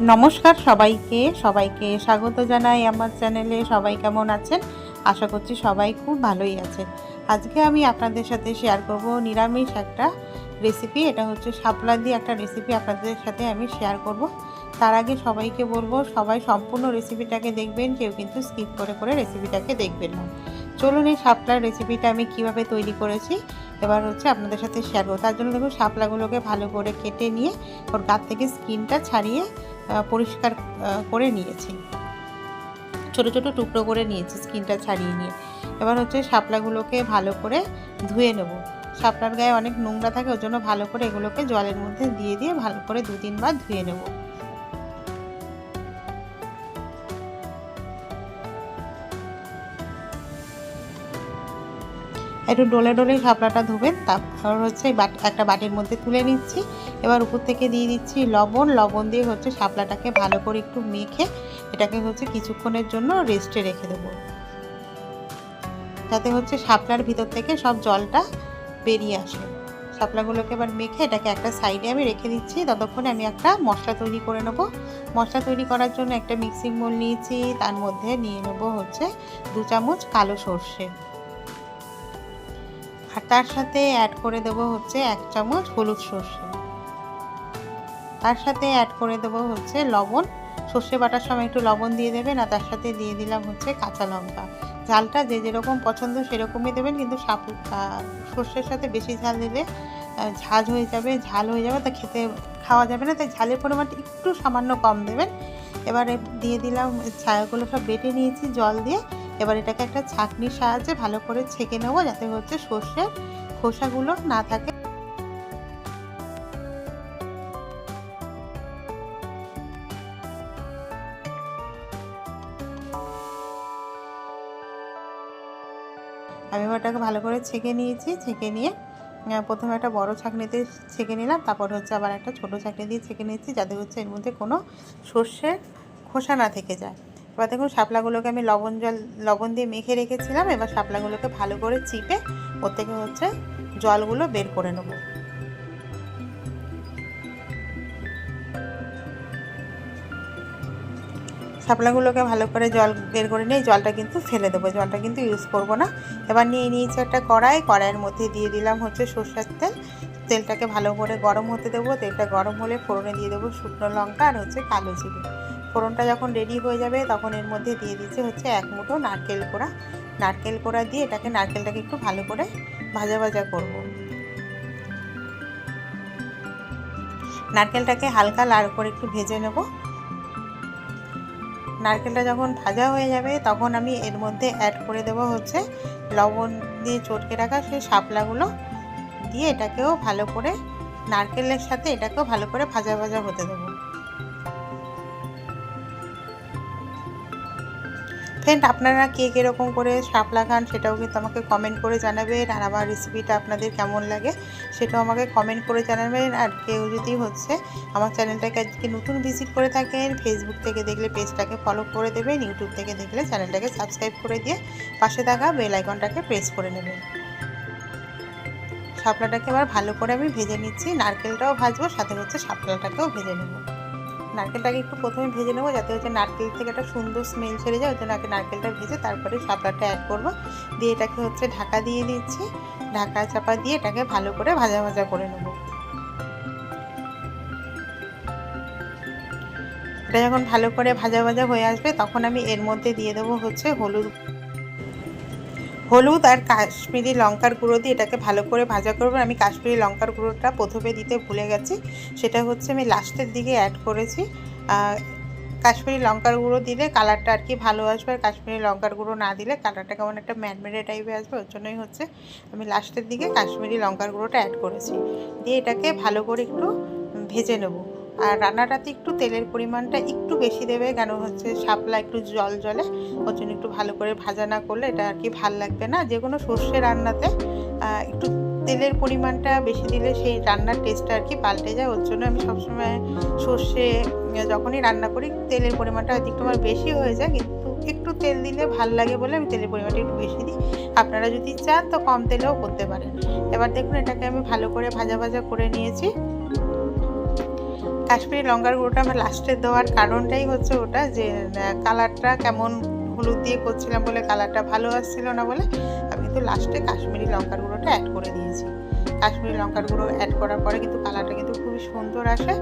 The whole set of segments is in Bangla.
নমস্কার সবাইকে সবাইকে স্বাগত জানাই আমার চ্যানেলে। সবাই কেমন আছেন? আশা করছি সবাই খুব ভালোই আছেন। আজকে আমি আপনাদের সাথে শেয়ার করব নিরামিষ একটা রেসিপি এটা হচ্ছে শাপলা দিয়ে একটা রেসিপি আপনাদের সাথে আমি শেয়ার করব। তার আগে সবাইকে বলব, সবাই সম্পূর্ণ রেসিপিটাকে দেখবেন, কেউ কিন্তু স্কিপ করে করে রেসিপিটাকে দেখবেন না। চলুন এই শাপলার রেসিপিটা আমি কীভাবে তৈরি করেছি, এবার হচ্ছে আপনাদের সাথে শেয়ার করব। তার জন্য দেখুন, শাপলাগুলোকে ভালো করে কেটে নিয়ে ওর গাছ থেকে স্কিনটা ছাড়িয়ে পরিষ্কার করে নিয়েছি। ছোট ছোট টুকরো করে নিয়েছি স্কিনটা ছাড়িয়ে নিয়ে। এবার হচ্ছে শাপলাগুলোকে ভালো করে ধুয়ে নেব। শাপলার গায়ে অনেক নোংরা থাকে, ওর জন্য ভালো করে এগুলোকে জলের মধ্যে দিয়ে দিয়ে ভালো করে দু তিনবার ধুয়ে নেব। একটু ডলে ডলে শাপলাটা ধুবেন তারপর হচ্ছে একটা বাটির মধ্যে তুলে নিচ্ছি। এবার উপর থেকে দিয়ে দিচ্ছি লবণ লবণ দিয়ে হচ্ছে শাপলাটাকে ভালো করে একটু মেখে এটাকে হচ্ছে কিছুক্ষণের জন্য রেস্টে রেখে দেবো। যাতে হচ্ছে শাপলার ভিতর থেকে সব জলটা বেরিয়ে আসে শাপলাগুলোকে এবার মেখে এটাকে একটা সাইডে আমি রেখে দিচ্ছি। ততক্ষণে আমি একটা মশলা তৈরি করে নেব। মশলা তৈরি করার জন্য একটা মিক্সিং বোল নিয়েছি। তার মধ্যে নিয়ে নেব হচ্ছে দু চামচ কালো সর্ষে। আর তার সাথে অ্যাড করে দেব হচ্ছে এক চামচ হলুদ সর্ষে। তার সাথে অ্যাড করে দেব হচ্ছে লবণ। সর্ষে বাটার সময় একটু লবণ দিয়ে দেবেন আর তার সাথে দিয়ে দিলাম হচ্ছে কাঁচা লঙ্কা। ঝালটা যে যেরকম পছন্দ সেরকমই দেবেন কিন্তু সাপ সর্ষের সাথে বেশি ঝাল দিলে আহ, হয়ে যাবে ঝাল হয়ে যাবে তা খেতে খাওয়া যাবে না তাই ঝালের পরিমাণটা একটু সামান্য কম দেবেন। এবারে দিয়ে দিলাম ছায়াগুলো সব বেটে নিয়েছি জল দিয়ে। এবার এটাকে একটা ছাঁকনির সাহায্যে ভালো করে ছেঁকে নেব, যাতে হচ্ছে সর্ষের খোসাগুলো না থাকে। আমি ওটাকে ভালো করে ছেঁকে নিয়েছি, ছেঁকে নিয়ে প্রথমে একটা বড় ছাঁকনিতে ছেঁকে নিলাম, তারপর হচ্ছে আবার একটা ছোট ছাঁকনি দিয়ে ছেঁকে নিয়েছি যাতে হচ্ছে এর মধ্যে কোনো সর্ষের খোসা না থেকে যায়। এবার দেখুন শাপলাগুলোকে আমি লবণ জল, লবণ দিয়ে মেখে রেখেছিলাম। এবার শাপলাগুলোকে ভালো করে চিপে ওর থেকে হচ্ছে জলগুলো বের করে নেব। শাপলাগুলোকে ভালো করে জল বের করে নিয়ে জলটা কিন্তু ফেলে দেবো, জলটা কিন্তু ইউজ করব না। এবার নিয়ে নিয়েছি একটা কড়াই, কড়াইয়ের মধ্যে দিয়ে দিলাম হচ্ছে সর্ষের তেল। তেলটাকে ভালো করে গরম হতে দেবো, তেলটা গরম হলে ফোড়নে দিয়ে দেবো শুকনো লঙ্কা আর হচ্ছে কালো জিরে। ফোড়নটা যখন রেডি হয়ে যাবে, তখন এর মধ্যে দিয়ে দিচ্ছে হচ্ছে এক মুঠো নারকেল কোড়া। নারকেল কোড়া দিয়ে এটাকে, নারকেলটাকে একটু ভালো করে ভাজা ভাজা করব। নারকেলটাকে হালকা লাল করে একটু ভেজে নেব। নারকেলটা যখন ভাজা হয়ে যাবে, তখন আমি এর মধ্যে অ্যাড করে দেবো হচ্ছে লবণ দিয়ে চটকে রাখা সেই শাপলাগুলো। দিয়ে এটাকেও ভালো করে, নারকেলের সাথে এটাকেও ভালো করে ভাজা ভাজা হতে দেবো। ফ্রেন্ড আপনারা কে কীরকম করে শাপলা খান সেটাও কিন্তু আমাকে কমেন্ট করে জানাবেন। আর আমার রেসিপিটা আপনাদের কেমন লাগে সেটাও আমাকে কমেন্ট করে জানাবেন। আর কেউ যদি হচ্ছে আমার চ্যানেলটাকে আজকে নতুন ভিজিট করে থাকেন ফেসবুক থেকে দেখলে পেজটাকে ফলো করে দেবেন ইউটিউব থেকে দেখলে চ্যানেলটাকে সাবস্ক্রাইব করে দিয়ে পাশে থাকা বেল আইকনটাকে প্রেস করে নেবেন। শাপলাটাকে এবার ভালো করে আমি ভেজে নিচ্ছি, নারকেলটাও ভাজবো, সাথে হচ্ছে শাপলাটাকেও ভেজে নেব। নারকেলটাকে একটু প্রথমে ভেজে নেব, যাতে হচ্ছে নারকেল থেকে একটা সুন্দর স্মেল ছেড়ে যায়। ওই জন্য আগে নারকেলটা ভেজে তারপরে শাপলাটা অ্যাড করব। দিয়ে এটাকে হচ্ছে ঢাকা দিয়ে দিচ্ছি। ঢাকা চাপা দিয়ে এটাকে ভালো করে ভাজা ভাজা করে নেব। এটা যখন ভালো করে ভাজা ভাজা হয়ে আসবে, তখন আমি এর মধ্যে দিয়ে দেবো হচ্ছে হলুদ হলুদ আর কাশ্মীরি লঙ্কার গুঁড়ো দিয়ে এটাকে ভালো করে ভাজা করব। আমি কাশ্মীরি লঙ্কার গুঁড়োটা প্রথমে দিতে ভুলে গেছি। সেটা হচ্ছে আমি লাস্টের দিকে অ্যাড করেছি। কাশ্মীরি লঙ্কার গুঁড়ো দিলে কালারটা আর কি ভালো আসবে আর কাশ্মীরি লঙ্কার গুঁড়ো না দিলে কালারটা কেমন একটা ম্যাডমেডে টাইপে আসবে। ওর জন্যই হচ্ছে আমি লাস্টের দিকে কাশ্মীরি লঙ্কার গুঁড়োটা অ্যাড করেছি। দিয়ে এটাকে ভালো করে একটু ভেজে নেব। আর রান্নাটাতে একটু তেলের পরিমাণটা একটু বেশি দেবে, কেন হচ্ছে শাপলা একটু জল জলে, ওর জন্য একটু ভালো করে ভাজা না করলে এটা আর কি ভালো লাগবে না। যে কোনো সর্ষে রান্নাতে একটু তেলের পরিমাণটা বেশি দিলে সেই রান্নার টেস্টটা আর কি পাল্টে যায়। ওর জন্য আমি সবসময় সর্ষে যখনই রান্না করি, তেলের পরিমাণটা হয়তো একটু আমার বেশি হয়ে যায়, কিন্তু একটু তেল দিলে ভালো লাগে বলে আমি তেলের পরিমাণটা একটু বেশি দিই। আপনারা যদি চান তো কম তেলেও করতে পারেন। এবার দেখুন এটাকে আমি ভালো করে ভাজা ভাজা করে নিয়েছি। কাশ্মীরি লঙ্কার গুঁড়োটা আমার লাস্টে দেওয়ার কারণটাই হচ্ছে ওটা যে কালারটা কেমন হলুদ দিয়ে করছিলাম বলে কালারটা ভালো আসছিল না বলে আমি কিন্তু লাস্টে কাশ্মীরি লঙ্কার গুঁড়োটা অ্যাড করে দিয়েছি। কাশ্মীরি লঙ্কার গুঁড়ো অ্যাড করার পরে কিন্তু কালারটা কিন্তু খুবই সুন্দর আসে।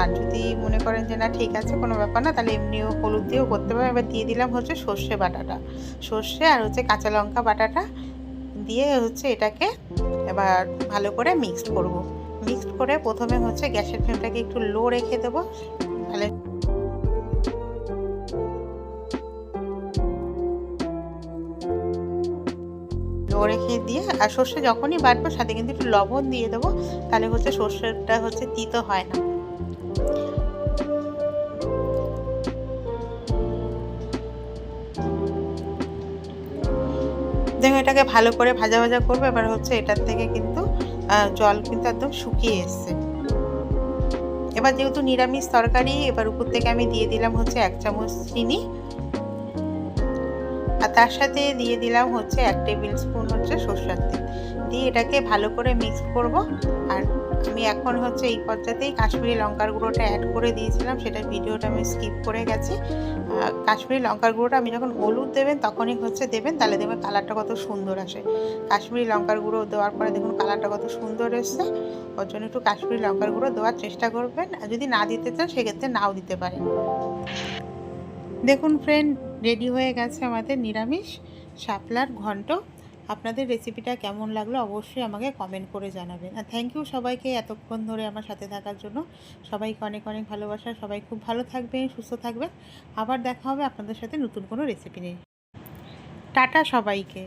আর যদি মনে করেন যে না, ঠিক আছে, কোনো ব্যাপার না, তাহলে এমনিও হলুদ দিয়েও করতে পারবেন এবার দিয়ে দিলাম হচ্ছে সর্ষে বাটাটা। সর্ষে আর হচ্ছে কাঁচা লঙ্কা বাটাটা দিয়ে হচ্ছে এটাকে এবার ভালো করে মিক্সড করব। মিক্সড করে প্রথমে হচ্ছে গ্যাসের ফ্লেমটাকে একটু লো রেখে দেবো। তাহলে লো রেখে দিয়ে আর সর্ষে যখনই বাটবো, সাথে কিন্তু একটু লবণ দিয়ে দেবো, তাহলে হচ্ছে সর্ষেটা হচ্ছে তিতো হয় না। দেখো এটাকে ভালো করে ভাজা ভাজা করব, এবার হচ্ছে এটার থেকে কিন্তু জল কিন্তু একদম শুকিয়ে এসছে। এবার যেহেতু নিরামিষ তরকারি, এবার উপর থেকে আমি দিয়ে দিলাম হচ্ছে এক চামচ চিনি। আর তার সাথে দিয়ে দিলাম হচ্ছে এক টেবিল স্পুন হচ্ছে সর্ষার তেল। দিয়ে এটাকে ভালো করে মিক্স করব আর আমি এখন হচ্ছে এই পর্যাতেই কাশ্মীরি লঙ্কার গুঁড়োটা অ্যাড করে দিয়েছিলাম সেটা ভিডিওটা আমি স্কিপ করে গেছি। কাশ্মীরি লঙ্কার গুঁড়োটা আমি যখন হলুদ দেবেন তখনই হচ্ছে দেবেন, তাহলে দেখবেন কালারটা কত সুন্দর আসে। কাশ্মীরি লঙ্কার গুঁড়ো দেওয়ার পরে দেখুন কালারটা কত সুন্দর এসছে। ওর জন্য একটু কাশ্মীরি লঙ্কার গুঁড়ো দেওয়ার চেষ্টা করবেন, আর যদি না দিতে চান সেক্ষেত্রে নাও দিতে পারেন। দেখুন ফ্রেন্ড রেডি হয়ে গেছে আমাদের নিরামিষ, শাপলার ঘন্ট। আপনাদের রেসিপিটা কেমন লাগল অবশ্যই আমাকে কমেন্ট করে জানাবেন। আর থ্যাংক ইউ সবাইকে এতক্ষণ ধরে আমার সাথে থাকার জন্য। সবাইকে অনেক অনেক ভালোবাসা। সবাই খুব ভালো থাকবেন, সুস্থ থাকবেন। আবার দেখা হবে আপনাদের সাথে নতুন কোনো রেসিপি নিয়ে। টাটা সবাইকে।